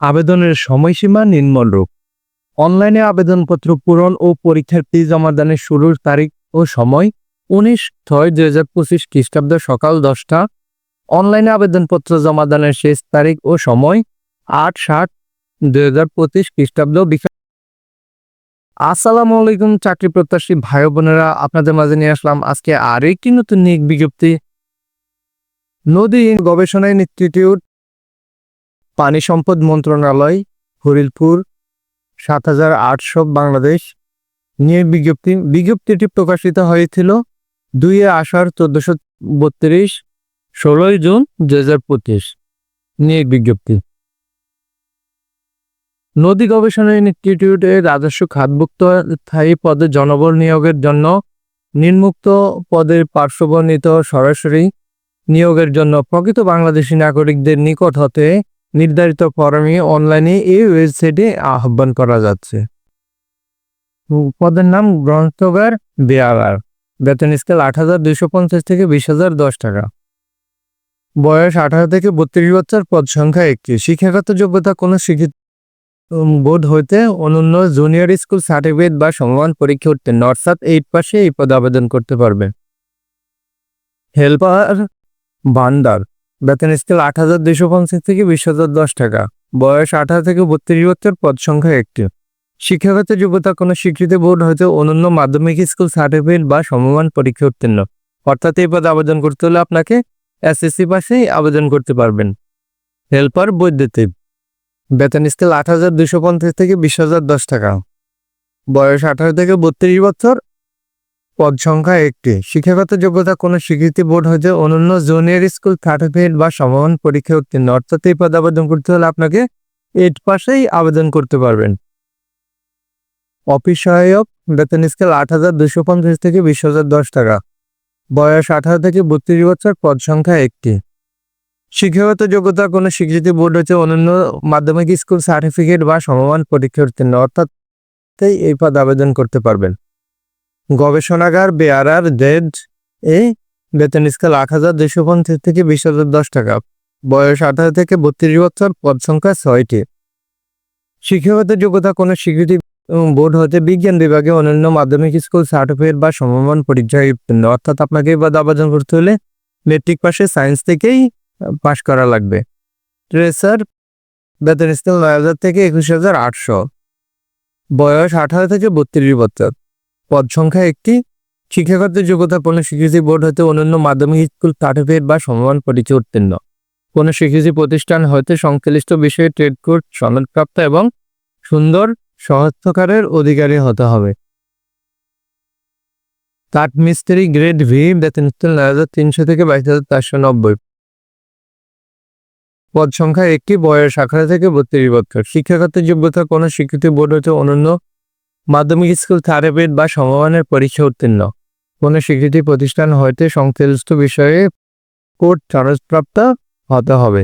আবেদনের সময়সীমা নিম্নরূপ। অনলাইনে আবেদনপত্র পূরণ ও পরীক্ষার ফি জমাদানের শুরুর তারিখ ও সময় উনিশ ছয় দুই হাজার পঁচিশ খ্রিস্টাব্দ সকাল দশটা। অনলাইনে আবেদনপত্র জমাদানের শেষ তারিখ ও সময় আট সাত দুই হাজার পঁচিশ খ্রিস্টাব্দ আসসালামু আলাইকুম চাকরি প্রত্যাশী ভাই বোনেরা, আপনাদের মাঝে নিয়ে আসলাম আজকে আর একটি নতুন নিয়োগ বিজ্ঞপ্তি। নদী গবেষণা ইনস্টিটিউট পানি সম্পদ মন্ত্রণালয়, হরিলপুর, সাত হাজার আটশো, বাংলাদেশ। নিয়ে বিজ্ঞপ্তি, বিজ্ঞপ্তিটি প্রকাশিত হয়েছিল দুই আষাঢ় চোদ্দশো বত্রিশ, ষোলোই জুন দু হাজার পঁচিশ। নিয়োগ বিজ্ঞপ্তি। নদী গবেষণা ইনস্টিটিউটে রাজস্ব খাতভুক্ত স্থায়ী পদে জনবল নিয়োগের জন্য নিম্মুক্ত পদের পার্শ্ববর্ণিত সরাসরি নিয়োগের জন্য প্রকৃত বাংলাদেশি নাগরিকদের নিকট হতে নির্ধারিত ফরমে অনলাইনে এই ওয়েবসাইটে আহ্বান করা যাচ্ছে। পদের নাম গ্রন্থগার বেয়ারার বেতন স্কেল আট হাজার দুশো পঞ্চাশ থেকে বিশ হাজার দশ টাকা। বয়স আঠারো থেকে বত্রিশ বছর, পদ সংখ্যা একটি শিক্ষাগত যোগ্যতা কোনো শিক্ষিত বোর্ড হইতে অনন্য জুনিয়র স্কুল সার্টিফিকেট বা সমমান পরীক্ষা উত্তীর্ণ, অর্থাৎ এইট পাশে এই পদে আবেদন করতে পারবে। হেল্পার ভান্ডার বেতন স্কেল আট হাজার দুইশো পঞ্চাশ থেকে বিশ হাজার দশ টাকা। বয়স আঠারো থেকে বত্রিশ বছর, পদ সংখ্যা একটি। শিক্ষাগত যোগ্যতা কোনো স্বীকৃত বোর্ড হয়তো অনন্য মাধ্যমিক স্কুল সার্টিফিকেট বা সমমান পরীক্ষা উত্তীর্ণ। অর্থাৎ এই পদে আবেদন করতে হলে আপনাকে এসএসসি পাশেই আবেদন করতে পারবেন। হেল্পার বৈদ্যুতিক। বেতন স্কেল আট হাজার দুশো পঞ্চাশ থেকে বিশ হাজার দশ টাকা। বয়স আঠারো থেকে বত্রিশ বছর পদ সংখ্যা একটি। শিক্ষাগত যোগ্যতা কোনো স্বীকৃতি বোর্ড হতে অনন্য জুনিয়র স্কুল সার্টিফিকেট বা সমাধান পরীক্ষা উত্তীর্ণ। অর্থাৎ এই পদ আবেদন করতে হলে আপনাকে এইট পাশেই আবেদন করতে পারবেন। অফিস সহায়ক, বেতন স্কেল আট হাজার দুশো পঞ্চাশ থেকে বিশ হাজার দশ টাকা। বয়স আঠারো থেকে বত্রিশ বছর, পদ সংখ্যা একটি। শিক্ষাগত যোগ্যতা কোনো স্বীকৃতি বোর্ড হচ্ছে অনন্য মাধ্যমিক স্কুল সার্টিফিকেট বা সমমান পরীক্ষা উত্তীর্ণ। অর্থাৎ এই পদ আবেদন করতে পারবেন। গবেষণাগার বেয়ারার জেড এ বেতন স্কেল আট হাজার দুশো পঞ্চাশ থেকে বিশ হাজার দশ টাকা। বয়স আঠারো থেকে বত্রিশ বছর, পদ সংখ্যা ছয়টি। শিক্ষাগত যোগ্যতা কোনো স্বীকৃতি বোর্ড হতে বিজ্ঞান বিভাগে অন্যান্য মাধ্যমিক স্কুল সার্টিফিকেট বা সমমান পরীক্ষায় উত্তীর্ণ। অর্থাৎ আপনাকে পদ আবেদন করতে হলে মেট্রিক পাশে সায়েন্স থেকেই পাশ করা লাগবে। ট্রেসার বেতন স্কেল নয় হাজার থেকে একুশ হাজার আটশো। বয়স আঠারো থেকে বত্রিশ বছর। পদ সংখ্যা একটি। শিক্ষাগত যোগ্যতা কোনো স্বীকৃতি বোর্ড হতে অন্যান্য মাধ্যমিক স্কুল সার্টিফিকেট বা সমমান পরীক্ষা উত্তীর্ণ। কোনো স্বীকৃতি প্রতিষ্ঠান হতে সংশ্লিষ্ট বিষয়ে ট্রেড কোর্ট সনদপ্রাপ্ত এবং সুন্দর সহস্থকারের অধিকারী হতে হবে। কাঠ মিস্ত্রি গ্রেড ভি, বেতন স্কেল নয় হাজার তিনশো থেকে বাইশ হাজার চারশো নব্বই। পদ সংখ্যা একটি, বয়স আঠারো থেকে বত্রিশ বছর। শিক্ষাগত যোগ্যতা কোনো স্বীকৃতি বোর্ড হতে অনন্য মাধ্যমিক স্কুল সার্টিফিকেট বা সমমানের পরীক্ষা উত্তীর্ণ। কোনো স্বীকৃতি প্রতিষ্ঠান হইতে সংশ্লিষ্ট বিষয়ে কোর্ট সনদপ্রাপ্ত হতে হবে।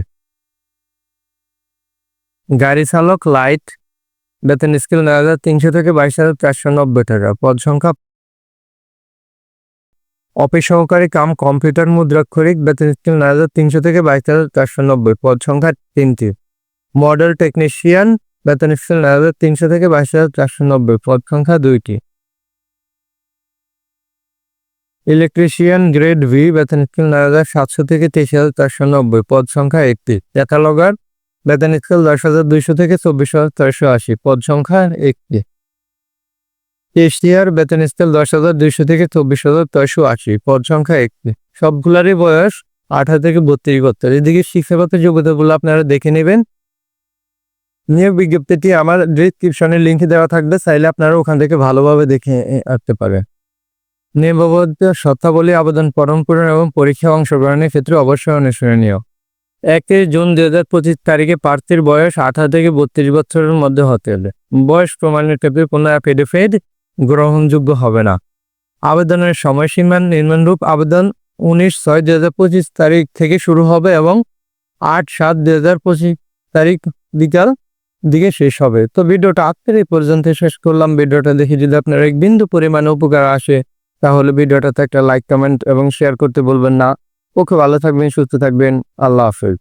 গাড়ি চালক লাইট, বেতন স্কেল নয় হাজার তিনশো থেকে বাইশ হাজার চারশো নব্বই টাকা। পদ সংখ্যা অফিস সহকারী কাম কম্পিউটার মুদ্রাক্ষরিক, বেতন স্কেল নয় হাজার তিনশো থেকে বাইশ হাজার চারশো নব্বই। পদ সংখ্যা তিনটি। মডেল টেকনিশিয়ান বেতন স্কেল নয় হাজার তিনশো থেকে বাইশ হাজার চারশো নব্বই, পদ সংখ্যা দুইটি। ইলেকট্রিশিয়ান গ্রেড ভি বেতন স্কেল নয় হাজার সাতশো থেকে তেইশ হাজার চারশো নব্বই, পদ সংখ্যা একটি। ক্যাটালগার, বেতন স্কেল দশ হাজার দুইশো থেকে চব্বিশ হাজার চারশো আশি, পদ সংখ্যা একটি। এশিয়ার বেতন স্কেল দশ হাজার দুইশো থেকে চব্বিশ হাজার ছয়শো আশি, পদ সংখ্যা একটি। সবগুলারই বয়স আঠারো থেকে বত্রিশ বছর। এদিকে শিক্ষাগত যোগ্যতাগুলো আপনারা দেখে নেবেন। নিয়োগ বিজ্ঞপ্তিটি আমার ডিসক্রিপশনের লিঙ্কে দেওয়া থাকবে, চাইলে আপনারা ওখান থেকে ভালোভাবে দেখে আসতে পারেন। নিয়মবদ্ধ শর্তাবলী আবেদন ফর্ম পূরণ এবং পরীক্ষা অংশগ্রহণের ক্ষেত্রে অবশ্যই অনুসরণীয় একই জুন দুই হাজার পঁচিশ তারিখে প্রার্থীর বয়স আঠারো থেকে বত্রিশ বছরের মধ্যে হতে হবে বয়স প্রমাণের ক্ষেত্রে কোনো অ্যাফিডেভিট গ্রহণযোগ্য হবে না। আবেদনের সময়সীমা নির্মাণরূপ আবেদন উনিশ ছয় দুই হাজার পঁচিশ তারিখ থেকে শুরু হবে এবং আট সাত দুই হাজার পঁচিশ তারিখ বিকাল দিকে শেষ হবে। তো ভিডিওটা আজকের এই পর্যন্ত শেষ করলাম। ভিডিওটা দেখে যদি আপনার এক বিন্দু পরিমাণে উপকার আসে, তাহলে ভিডিওটাতে একটা লাইক কমেন্ট এবং শেয়ার করতে বলবেন না। ওকে, ভালো থাকবেন, সুস্থ থাকবেন। আল্লাহ হাফেজ।